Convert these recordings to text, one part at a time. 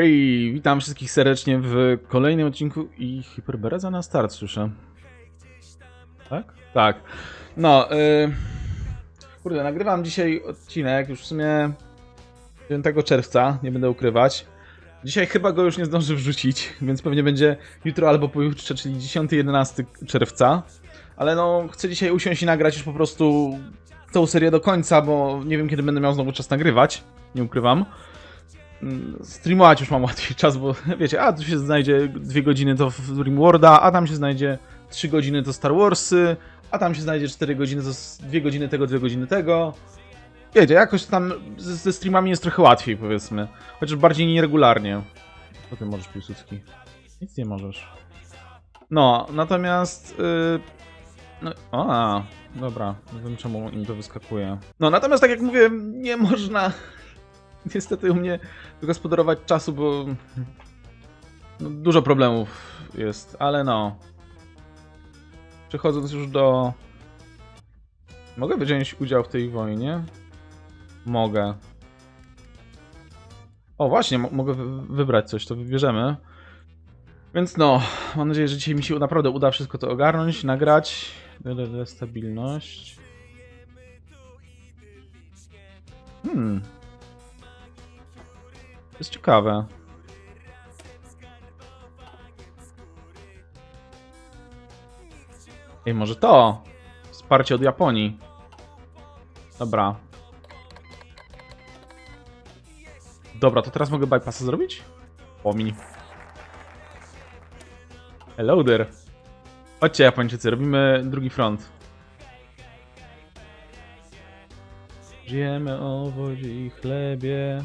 Hej, witam wszystkich serdecznie w kolejnym odcinku i Hyperbereza na start słyszę. Tak? Tak. No, yy... Kurde, nagrywam dzisiaj odcinek już w sumie 9 czerwca, nie będę ukrywać. Dzisiaj chyba go już nie zdążę wrzucić, więc pewnie będzie jutro albo pojutrze, czyli 10-11 czerwca. Ale no, chcę dzisiaj usiąść i nagrać już po prostu całą serię do końca, bo nie wiem kiedy będę miał znowu czas nagrywać, nie ukrywam streamować już mam łatwiej czas, bo wiecie, a tu się znajdzie dwie godziny to w Dream Worlda, a tam się znajdzie 3 godziny to Star Warsy, a tam się znajdzie 4 godziny to 2 godziny tego, 2 godziny tego. Wiecie, jakoś tam ze, ze streamami jest trochę łatwiej, powiedzmy. Chociaż bardziej nieregularnie. Co ty możesz, Piłsudski? Nic nie możesz. No, natomiast... Yy... No, a, dobra, nie wiem czemu im to wyskakuje. No, natomiast tak jak mówię, nie można niestety u mnie wygospodarować czasu, bo no, dużo problemów jest, ale no. Przechodząc już do... Mogę wziąć udział w tej wojnie? Mogę. O, właśnie, mo- mogę wy- wybrać coś, to wybierzemy. Więc no, mam nadzieję, że dzisiaj mi się naprawdę uda wszystko to ogarnąć, nagrać. Stabilność. Hmm. Jest ciekawe. Ej, może to? Wsparcie od Japonii. Dobra. Dobra, to teraz mogę bypassa zrobić? Pomiń. Hello there. Chodźcie Japończycy, robimy drugi front. Żyjemy o wodzie i chlebie.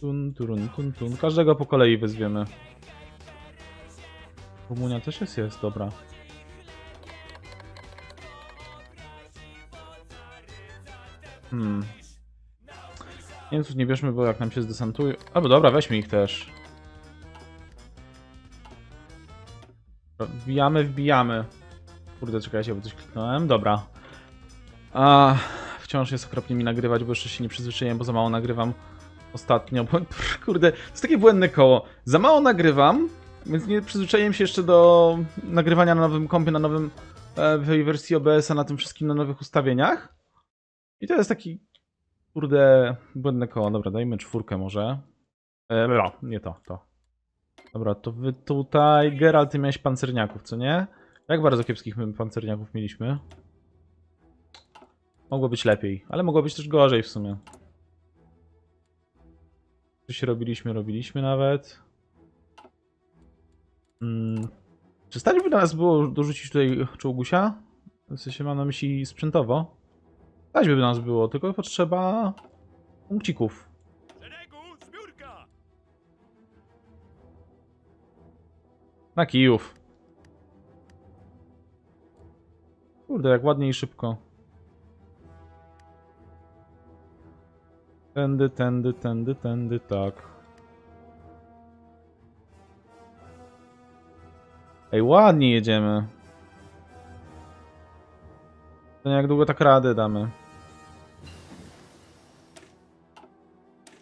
Tun, turun, tun, tun. Każdego po kolei wezwiemy. Rumunia też jest, jest, dobra. Hmm. Niemców nie bierzmy, bo jak nam się zdesantują... Albo dobra, weźmy ich też. Wbijamy, wbijamy. Kurde, czekajcie, bo coś kliknąłem. Dobra. A, wciąż jest okropnie mi nagrywać, bo jeszcze się nie przyzwyczaiłem, bo za mało nagrywam ostatnio. Bo, kurde, to jest takie błędne koło. Za mało nagrywam, więc nie przyzwyczaiłem się jeszcze do nagrywania na nowym kompie, na nowym e, wersji OBS-a, na tym wszystkim, na nowych ustawieniach. I to jest taki, kurde, błędne koło. Dobra, dajmy czwórkę może. E, no, nie to, to. Dobra, to wy tutaj, Geralt, ty miałeś pancerniaków, co nie? Jak bardzo kiepskich my pancerniaków mieliśmy? Mogło być lepiej, ale mogło być też gorzej w sumie. Coś robiliśmy, robiliśmy nawet. Hmm. Czy stać by na nas było dorzucić tutaj czołgusia? W sensie mam na myśli sprzętowo. Stać by nas było, tylko potrzeba punkcików. Na kijów. Kurde, jak ładnie i szybko. Tędy, tędy, tędy, tędy, tak. Ej, ładnie jedziemy. To nie jak długo tak radę damy.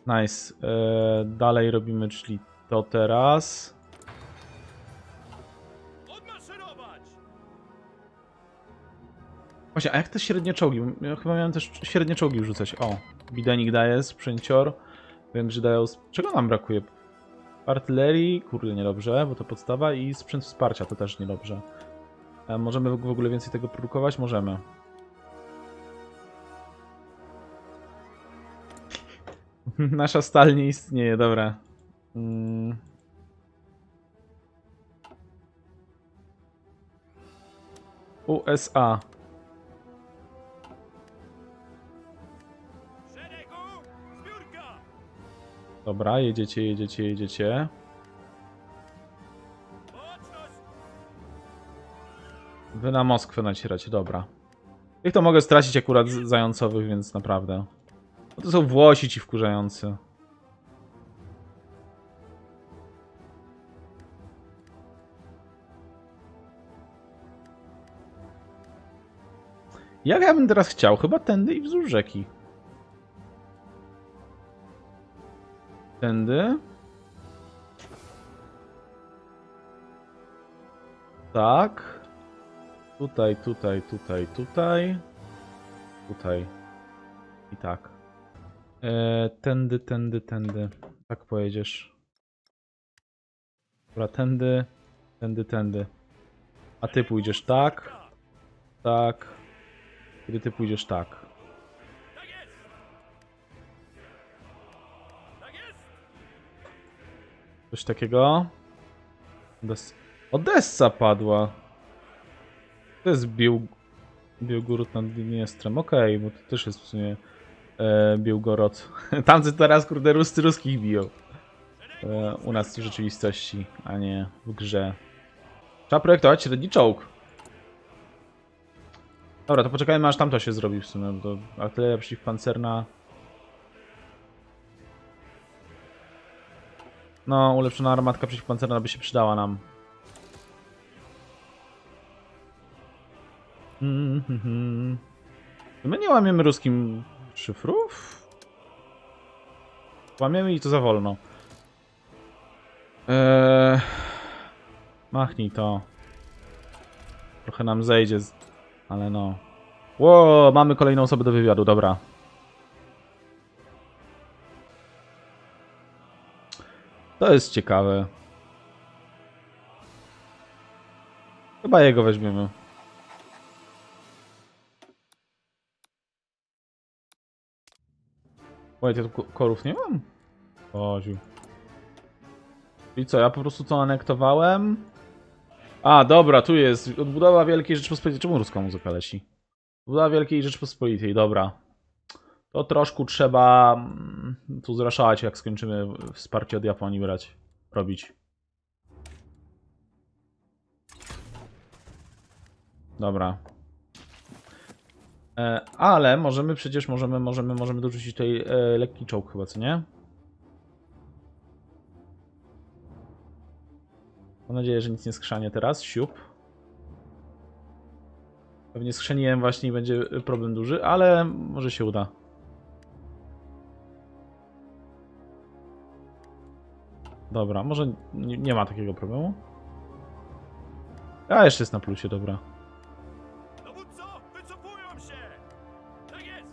Nice. Eee, dalej robimy, czyli to teraz. Właśnie, a jak te średnie czołgi? Ja chyba miałem też średnie czołgi wrzucać. O, bidenik daje, sprzęcior. Węgrzy dają... sp- Czego nam brakuje? Artylerii, kurde, niedobrze, bo to podstawa i sprzęt wsparcia, to też niedobrze. E, możemy w w ogóle więcej tego produkować? Możemy. Nasza stal nie istnieje, dobra. Mm. USA. Dobra, jedziecie, jedziecie, jedziecie. Wy na Moskwę nacieracie, dobra. Ich to mogę stracić akurat zającowych, więc naprawdę. No to są Włosi ci wkurzający. Jak ja bym teraz chciał? Chyba tędy i wzdłuż rzeki. Tędy. Tak. Tutaj, tutaj, tutaj, tutaj. Tutaj. I tak. E, tędy, tędy, tędy. Tak pojedziesz. Dobra, tędy, tędy, tędy. A ty pójdziesz tak, tak. Kiedy ty pójdziesz. Tak Coś takiego. Des... Odessa padła. To jest Bił... Biłgorod nad Dniestrem. Okej, bo to też jest w sumie e, Biłgorod. Tamcy teraz, kurde, Ruscy ruskich biją. E, u nas w rzeczywistości, a nie w grze. Trzeba projektować średni czołg. Dobra, to poczekajmy aż tamto się zrobi w sumie, bo artyleria przeciwpancerna... No, ulepszona armatka przeciwpancerna by się przydała nam. Mhm. My nie łamiemy ruskim szyfrów? Łamiemy i to za wolno. Eee, machnij to. Trochę nam zejdzie, ale no. Ło, mamy kolejną osobę do wywiadu, dobra. To jest ciekawe. Chyba jego weźmiemy. Wait, ja tu ko- korów nie mam? Oziu. I co, ja po prostu to anektowałem? A, dobra, tu jest odbudowa Wielkiej Rzeczypospolitej. Czemu ruska muzyka leci? Odbudowa Wielkiej Rzeczypospolitej, dobra. To troszkę trzeba mm, tu zraszać, jak skończymy wsparcie od Japonii brać, robić. Dobra. E, ale możemy przecież, możemy, możemy, możemy dorzucić tutaj e, lekki czołg chyba, co nie? Mam nadzieję, że nic nie skrzanie teraz. Siup. Pewnie skrzeniłem właśnie i będzie problem duży, ale może się uda. Dobra, może nie, nie ma takiego problemu. A, jeszcze jest na plusie, dobra. Dowódco, wycofują się! Tak jest!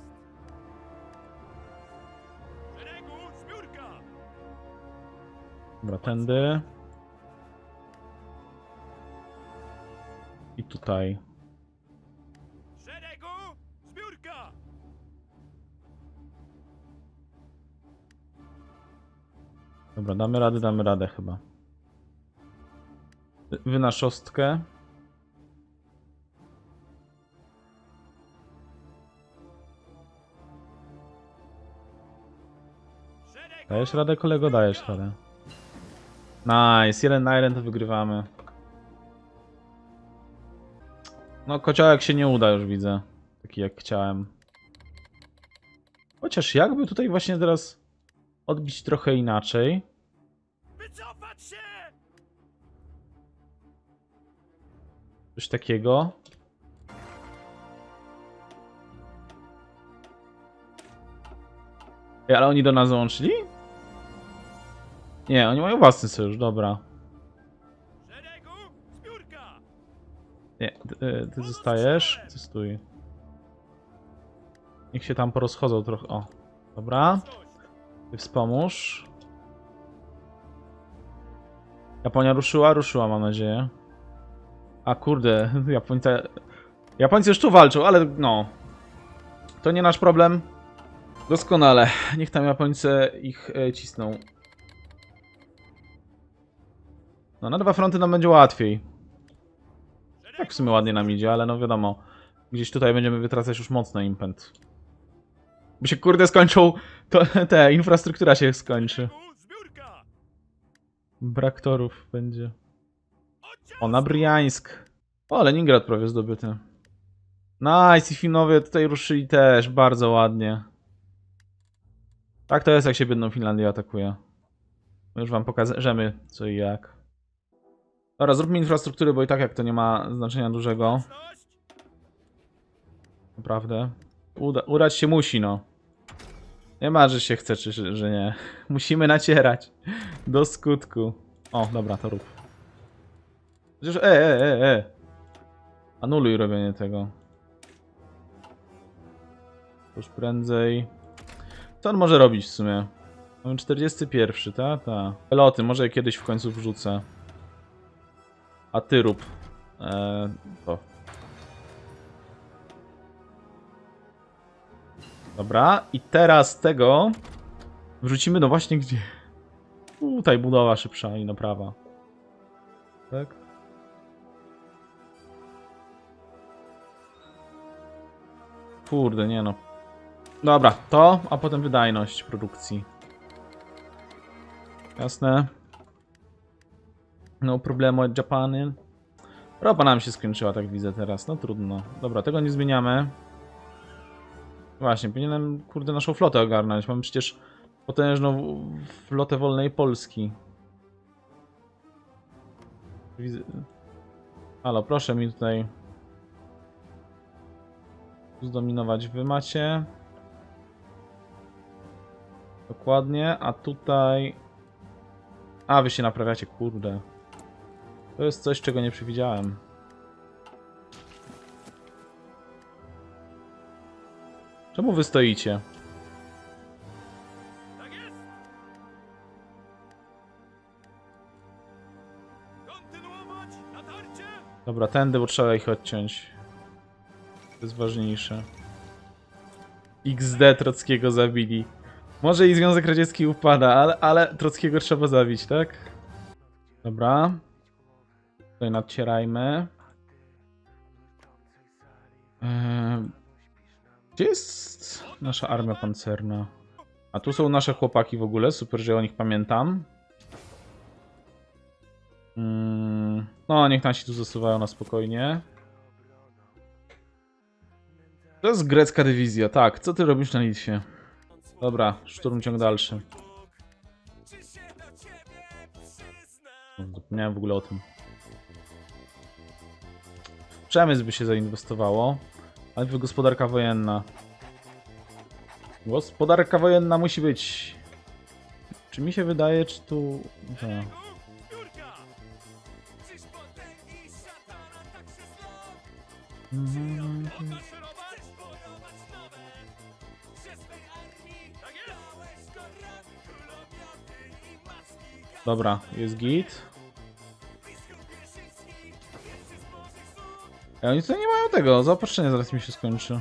Szeregu, zbiórka! Dobra, tędy. I tutaj. Szeregu, zbiórka! Dobra, damy radę, damy radę chyba. Wy- na. Szeregu, Dajesz radę, kolego? Dajesz radę. Nice, jeden na jeden to wygrywamy. No, kociołek się nie uda, już widzę. Taki jak chciałem. Chociaż jakby tutaj właśnie teraz odbić trochę inaczej. Wycofać się! Coś takiego. Ej, ale oni do nas dołączyli? Nie, oni mają własny sojusz, dobra. Nie, ty, y, ty zostajesz. Ty stój. Niech się tam porozchodzą trochę. O, dobra. Wspomóż. Japonia ruszyła? Ruszyła, mam nadzieję. A kurde, Japońcy... Japońcy już tu walczą, ale no... To nie nasz problem. Doskonale. Niech tam Japońcy ich e, cisną. No, na dwa fronty nam będzie łatwiej. Tak w sumie ładnie nam idzie, ale no wiadomo. Gdzieś tutaj będziemy wytracać już mocno impęt. Bo się kurde skończą, to te, infrastruktura się skończy. Brak torów będzie. O, na Briańsk. O, Leningrad prawie zdobyty. Nice, i Finowie tutaj ruszyli też, bardzo ładnie. Tak to jest, jak się biedną Finlandię atakuje. Już wam pokażemy co i jak. Dobra, zróbmy infrastruktury, bo i tak jak to nie ma znaczenia dużego. Naprawdę. Uda, udać się musi, no. Nie ma, że się chce, czy że nie. Musimy nacierać. Do skutku. O, dobra, to rób. Chociaż, e, e, e, e. Anuluj robienie tego. Już prędzej. Co on może robić w sumie? Mamy 41, ta? Ta. Peloty, może kiedyś w końcu wrzucę. A ty rób. Eee, to. Dobra, i teraz tego wrzucimy, no właśnie gdzie? Tutaj budowa szybsza i naprawa. Tak? Kurde, nie no. Dobra, to, a potem wydajność produkcji. Jasne. No problemu od Japany. Ropa nam się skończyła, tak widzę teraz. No trudno. Dobra, tego nie zmieniamy. Właśnie, powinienem, kurde, naszą flotę ogarnąć. Mamy przecież potężną flotę wolnej Polski. Widzę... Halo, proszę mi tutaj zdominować. Wy macie. Dokładnie, a tutaj... A, wy się naprawiacie, kurde. To jest coś, czego nie przewidziałem. Czemu wy stoicie? Dobra, tędy, bo trzeba ich odciąć. To jest ważniejsze. XD Trockiego zabili. Może i Związek Radziecki upada, ale, ale Trockiego trzeba zabić, tak? Dobra. Tutaj nadcierajmy. Eee, Gdzie jest nasza armia pancerna? A tu są nasze chłopaki w ogóle, super, że o nich pamiętam. Mm, no, niech nasi tu zasuwają na spokojnie. To jest grecka dywizja, tak. Co ty robisz na Litwie? Dobra, szturm ciąg dalszy. Zapomniałem w ogóle o tym. W Przemysł by się zainwestowało. Ale w gospodarka wojenna. Gospodarka wojenna musi być. Czy mi się wydaje, czy tu... Mhm. Dobra, jest git. Ej, oni tutaj nie mają tego, zaopatrzenie zaraz mi się skończy.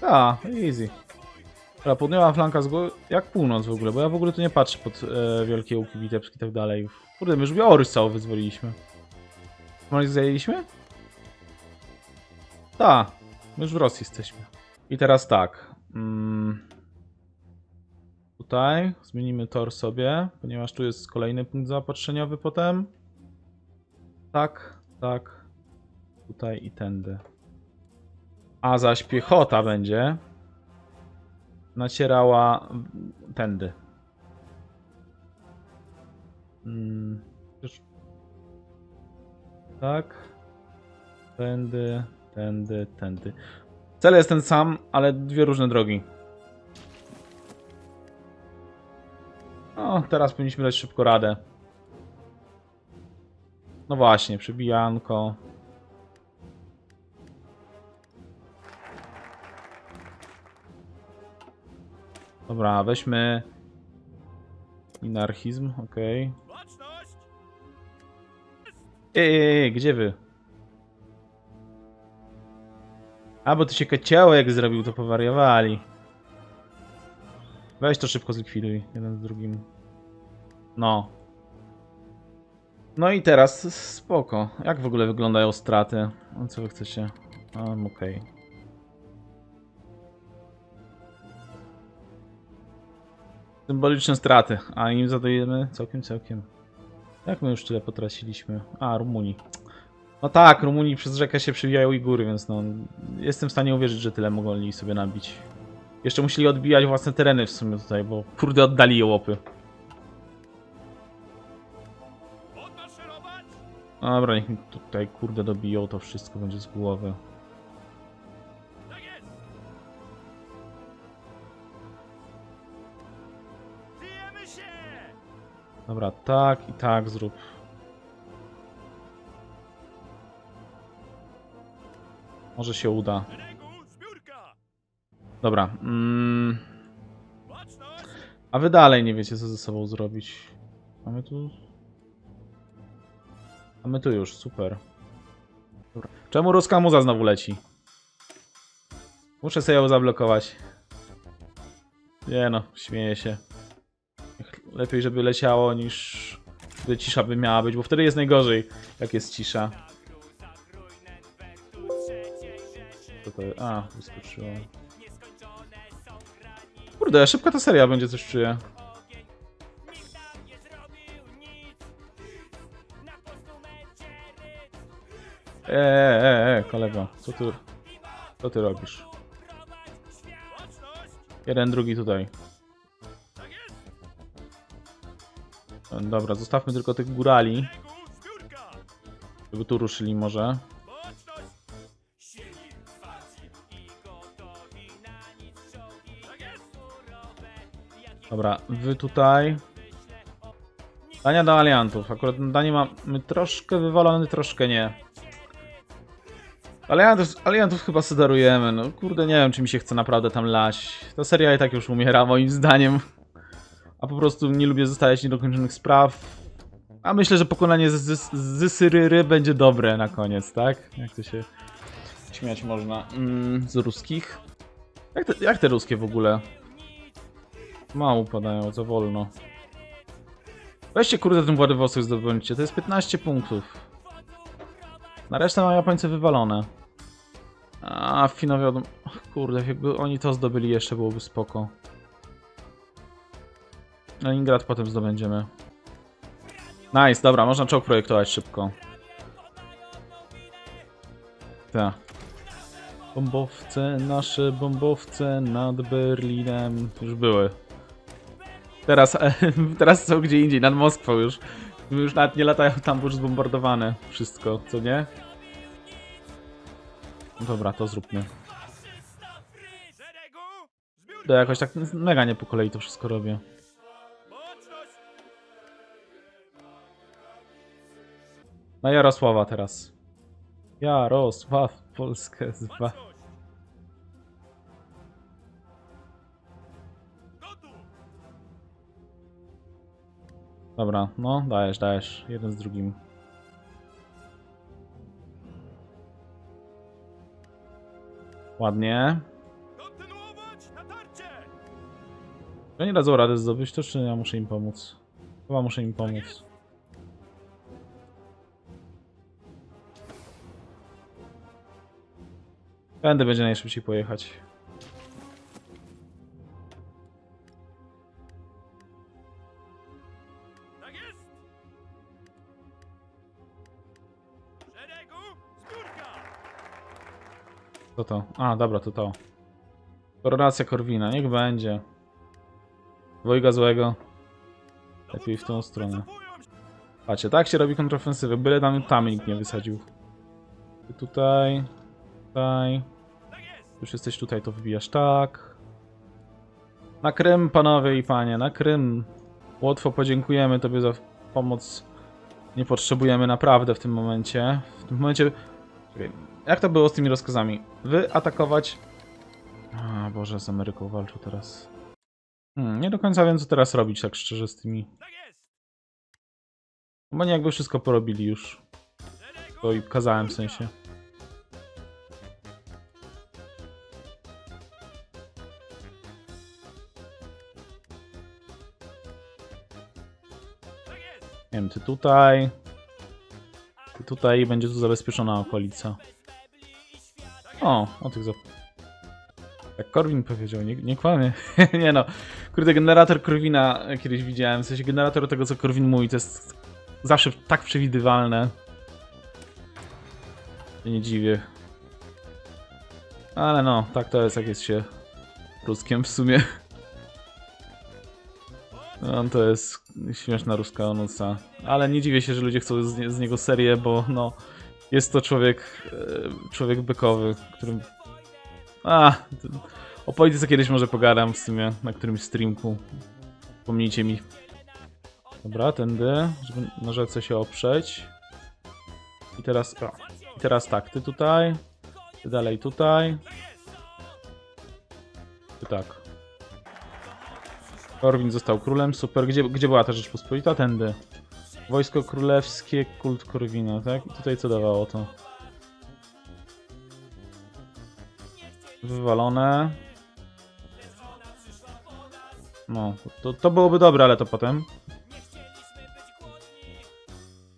Tak, easy. Dobra, południowa flanka z góry, jak północ w ogóle, bo ja w ogóle tu nie patrzę pod e, wielkie łuki bitewskie i tak dalej. Kurde, my już Białoruś cało wyzwoliliśmy. Ich zajęliśmy? Tak, my już w Rosji jesteśmy. I teraz tak. Mm, tutaj zmienimy tor sobie, ponieważ tu jest kolejny punkt zaopatrzeniowy potem. Tak, tak. Tutaj i tędy. A zaś piechota będzie nacierała tędy. Mm, Tak. Tędy, tędy, tędy. Cel jest ten sam, ale dwie różne drogi. No, teraz powinniśmy dać szybko radę. No właśnie, przybijanko. Dobra, weźmy minarchizm, okej. Baczność! Ej, ej, ej, gdzie wy? A, bo tu się kociołek zrobił, to powariowali. Weź to szybko zlikwiduj, jeden z drugim. No. No i teraz spoko. Jak w ogóle wyglądają straty? No co wy chcecie? Um, okej. Symboliczne straty, a im zadajemy całkiem, całkiem. Jak my już tyle potraciliśmy? A, Rumunii. No tak, Rumunii przez rzekę się przewijają i góry, więc no... Jestem w stanie uwierzyć, że tyle mogli sobie nabić. Jeszcze musieli odbijać własne tereny w sumie tutaj, bo kurde oddali. Odmaszerować! Dobra, niech mi tutaj kurde dobiją, to wszystko będzie z głowy. Dobra, tak i tak zrób. Może się uda. Dobra. Mm, a wy dalej nie wiecie, co ze sobą zrobić. Mamy tu. Mamy tu już, super. Dobra. Czemu ruska muza znowu leci? Muszę sobie ją zablokować. Nie no, śmieję się. Lepiej, żeby leciało, niż gdy cisza by miała być, bo wtedy jest najgorzej, jak jest cisza. Co to? A, wyskoczyło. Kurde, szybka ta seria będzie, coś czuję. Eee, e, e, kolego, co ty, co ty robisz? Jeden, drugi tutaj. Dobra, zostawmy tylko tych górali, żeby tu ruszyli może. Dobra, wy tutaj. Dania do aliantów. Akurat danie mamy troszkę wywalone, troszkę nie. Aliantów, aliantów chyba sedarujemy. No kurde, nie wiem, czy mi się chce naprawdę tam lać. Ta seria i tak już umiera, moim zdaniem. A po prostu nie lubię zostawiać niedokończonych spraw. A myślę, że pokonanie Zysyryry będzie dobre na koniec, tak? Jak to się śmiać można. Mm, z ruskich. Jak te, jak te ruskie w ogóle? Mało upadają, za wolno. Weźcie kurde ten Władywostok zdobądźcie, to jest 15 punktów. Na resztę mają Japońcy wywalone. A, Finowie Kurde, jakby oni to zdobyli jeszcze byłoby spoko. Leningrad potem zdobędziemy. Nice, dobra, można czołg projektować szybko. Tak. Bombowce, nasze bombowce nad Berlinem już były. Teraz, teraz są gdzie indziej, nad Moskwą już. Już nawet nie latają tam, bo już zbombardowane wszystko, co nie? Dobra, to zróbmy. To jakoś tak mega nie po kolei to wszystko robię. Na Jarosława teraz. Jarosław, Polskę zwa. Dobra, no dajesz, dajesz. Jeden z drugim. Ładnie. Czy nie dadzą rady zdobyć to, czy ja muszę im pomóc? Chyba muszę im pomóc. Będę będzie najszybciej pojechać. Tak jest! Szeregu, zbiórka! Co to? A, dobra, to to. Koronacja Korwina, niech będzie. Dwojga złego. Lepiej w tą stronę. Patrzcie, tak się robi kontrofensywę, byle tam, tam nikt nie wysadził. Tutaj, tutaj. Już jesteś tutaj, to wbijasz tak. Na Krym, panowie i panie, na Krym. Łatwo podziękujemy tobie za pomoc. Nie potrzebujemy naprawdę w tym momencie. W tym momencie... Jak to było z tymi rozkazami? Wy atakować... A, Boże, z Ameryką walczył teraz. Hmm, nie do końca wiem, co teraz robić, tak szczerze, z tymi... Jest! Bo oni jakby wszystko porobili już. To i kazałem w sensie. Nie wiem, ty tutaj. Ty tutaj będzie tu zabezpieczona okolica. O, o tych zap... Jak Korwin powiedział, nie, nie kłamie. nie no. Kurde, generator Korwina kiedyś widziałem. W sensie generator tego, co Korwin mówi, to jest zawsze tak przewidywalne. Nie dziwię. Ale no, tak to jest, jak jest się Ruskiem w sumie. No, to jest śmieszna ruska onuca. Ale nie dziwię się, że ludzie chcą z, nie, z niego serię, bo no, jest to człowiek, e, człowiek bykowy, którym... A, o polityce kiedyś może pogadam w sumie na którymś streamku. Pomnijcie mi Dobra, tędy, żeby na rzece się oprzeć. I teraz, o, i teraz tak, ty tutaj, ty dalej tutaj. Ty tak. Korwin został królem, super. Gdzie, gdzie była ta Rzeczpospolita? Tędy. Wojsko królewskie, kult Korwina, tak? I tutaj co dawało to? Wywalone. No, to, to byłoby dobre, ale to potem.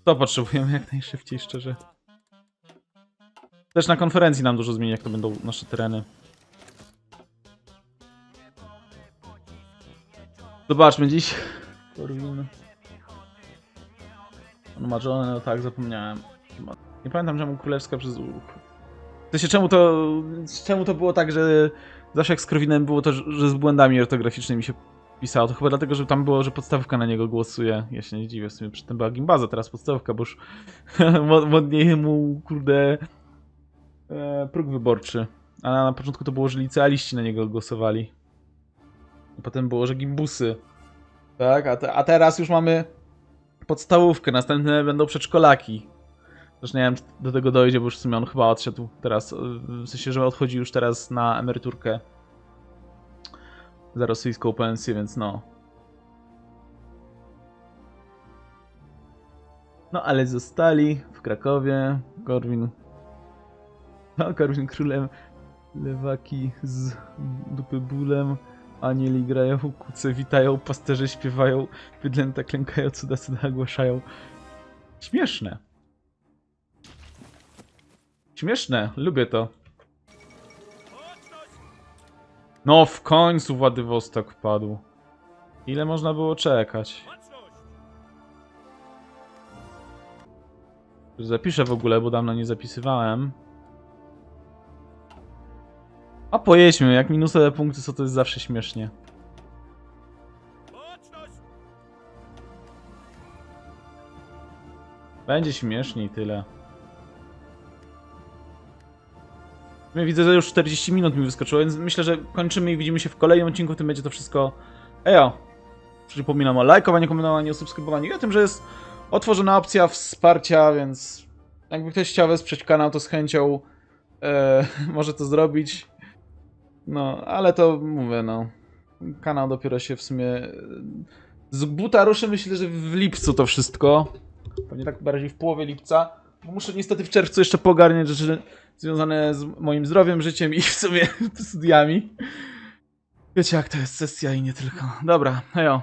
To potrzebujemy jak najszybciej, szczerze. Też na konferencji nam dużo zmieni, jak to będą nasze tereny. Zobaczmy dziś. Korwin. On ma żonę, no tak, zapomniałem. Nie pamiętam czemu królewska przez. W sensie czemu to. Czemu to było tak, że zawsze jak z Korwinem było to, że z błędami ortograficznymi się pisało. To chyba dlatego, że tam było, że podstawka na niego głosuje. Ja się nie dziwię, w sumie przy tym była gimbaza, teraz podstawka, bo już mo- modnieje mu, kurde, e, próg wyborczy. A na początku to było, że licealiści na niego głosowali. Potem było, że gimbusy. Tak, a, te, a teraz już mamy podstawówkę, następne będą przedszkolaki. Zresztą nie wiem, czy do tego dojdzie, bo już w sumie on chyba odszedł teraz, w sensie, że odchodzi już teraz na emeryturkę za rosyjską pensję, więc no. No ale zostali w Krakowie. Korwin. No, Korwin królem. Lewaki z dupy bólem. Anieli grają, kuce witają, pasterze śpiewają, bydlęta klękają, cuda cuda ogłaszają. Śmieszne. Śmieszne, lubię to. No w końcu Władywostok wpadł. Ile można było czekać? Zapiszę w ogóle, bo dawno nie zapisywałem. A pojedźmy, jak minusowe punkty są, to jest zawsze śmiesznie. Będzie śmiesznie i tyle. Widzę, że już 40 minut mi wyskoczyło, więc myślę, że kończymy i widzimy się w kolejnym odcinku. Tym będzie to wszystko. Ejo! Przypominam o lajkowaniu, komentowaniu, subskrybowaniu i o tym, że jest otworzona opcja wsparcia, więc jakby ktoś chciał wesprzeć kanał, to z chęcią e, może to zrobić. No, ale to mówię, no. Kanał dopiero się w sumie. Z buta ruszy myślę, że w lipcu to wszystko. Pewnie tak bardziej w połowie lipca. Muszę niestety w czerwcu jeszcze pogarniać rzeczy związane z moim zdrowiem, życiem i w sumie studiami. Wiecie jak to jest sesja i nie tylko. Dobra, hejo.